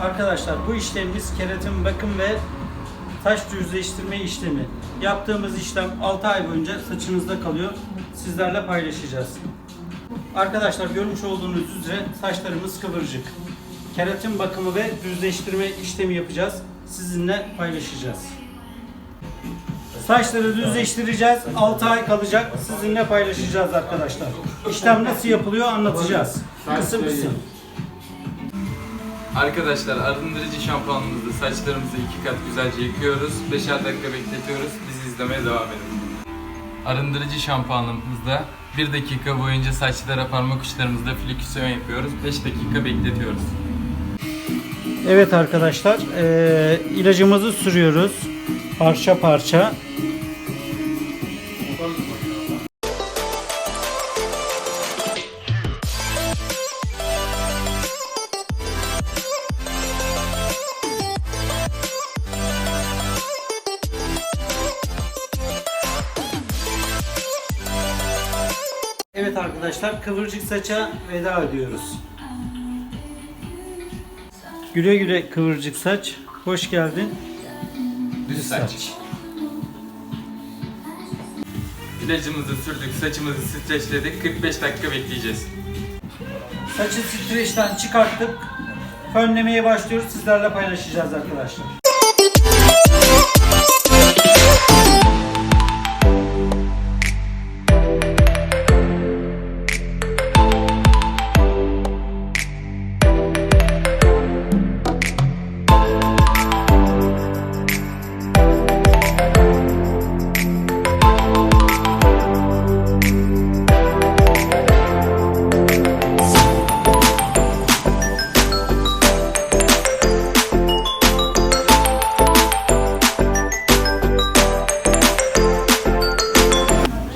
Arkadaşlar bu işlemimiz keratin bakım ve saç düzleştirme işlemi. Yaptığımız işlem 6 ay boyunca saçınızda kalıyor. Sizlerle paylaşacağız. Arkadaşlar görmüş olduğunuz üzere saçlarımız kıvırcık. Keratin bakımı ve düzleştirme işlemi yapacağız. Sizinle paylaşacağız. Saçları düzleştireceğiz. 6 ay kalacak. Sizinle paylaşacağız arkadaşlar. İşlem nasıl yapılıyor anlatacağız. Kısım kısım. Arkadaşlar arındırıcı şampuanımızda saçlarımızı iki kat güzelce yıkıyoruz. 5'er dakika bekletiyoruz. Bizi izlemeye devam edin. Arındırıcı şampuanımızda 1 dakika boyunca saçlara parmak uçlarımızda fliküsyon yapıyoruz. 5 dakika bekletiyoruz. Evet arkadaşlar, eee, ilacımızı sürüyoruz parça parça. Evet arkadaşlar, kıvırcık saça veda ediyoruz. Güle güle kıvırcık saç. Hoş geldin. Düz saç. İlacımızı sürdük, saçımızı streçledik. 45 dakika bekleyeceğiz. Saçı streçten çıkarttık. Fönlemeye başlıyoruz. Sizlerle paylaşacağız arkadaşlar.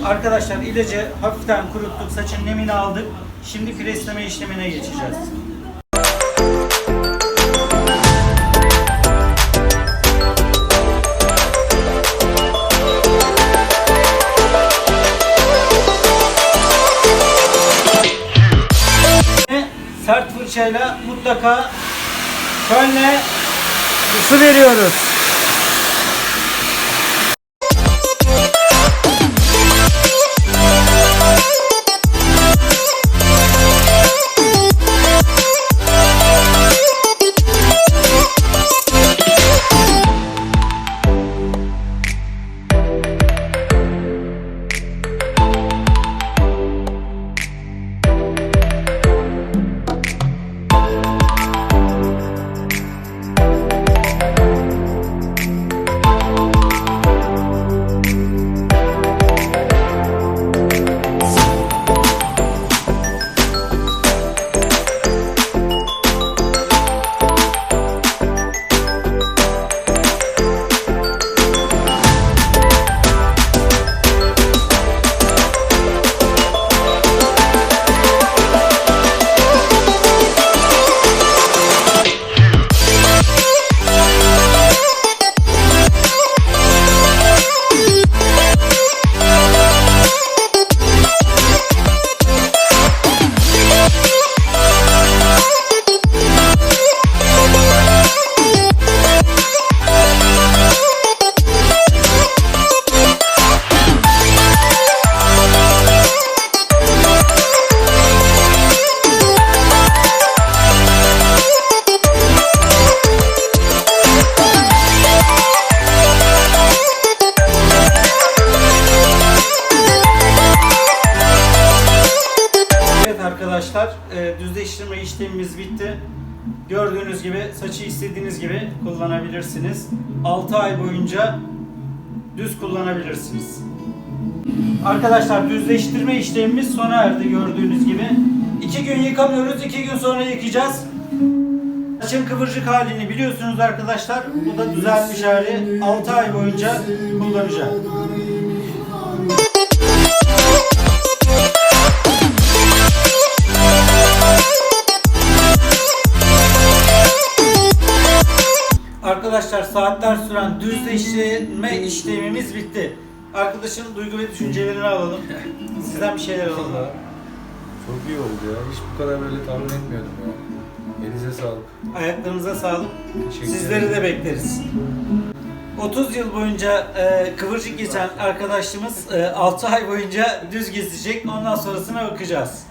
Arkadaşlar ilacı hafiften kuruttuk. Saçın nemini aldık. Şimdi presleme işlemine geçeceğiz. Sert fırçayla mutlaka fönle ısı veriyoruz. İşlemimiz bitti. Gördüğünüz gibi saçı istediğiniz gibi kullanabilirsiniz. 6 ay boyunca düz kullanabilirsiniz. Arkadaşlar düzleştirme işlemimiz sona erdi gördüğünüz gibi. 2 gün yıkamıyoruz, 2 gün sonra yıkayacağız. Saçın kıvırcık halini biliyorsunuz arkadaşlar. Bu da düzelmiş hali. 6 ay boyunca kullanacak. Arkadaşlar saatler süren düzleştirme işlemimiz bitti. Arkadaşın duygu ve düşüncelerini alalım. Sizden bir şeyler alalım. Çok iyi oldu ya. Hiç bu kadar böyle tahmin etmiyordum ya. Elinize sağlık. Ayaklarınıza sağlık. Sizleri de bekleriz. 30 yıl boyunca e, kıvırcık geçen arkadaşımız e, 6 ay boyunca düz gezecek. Ondan sonrasına bakacağız.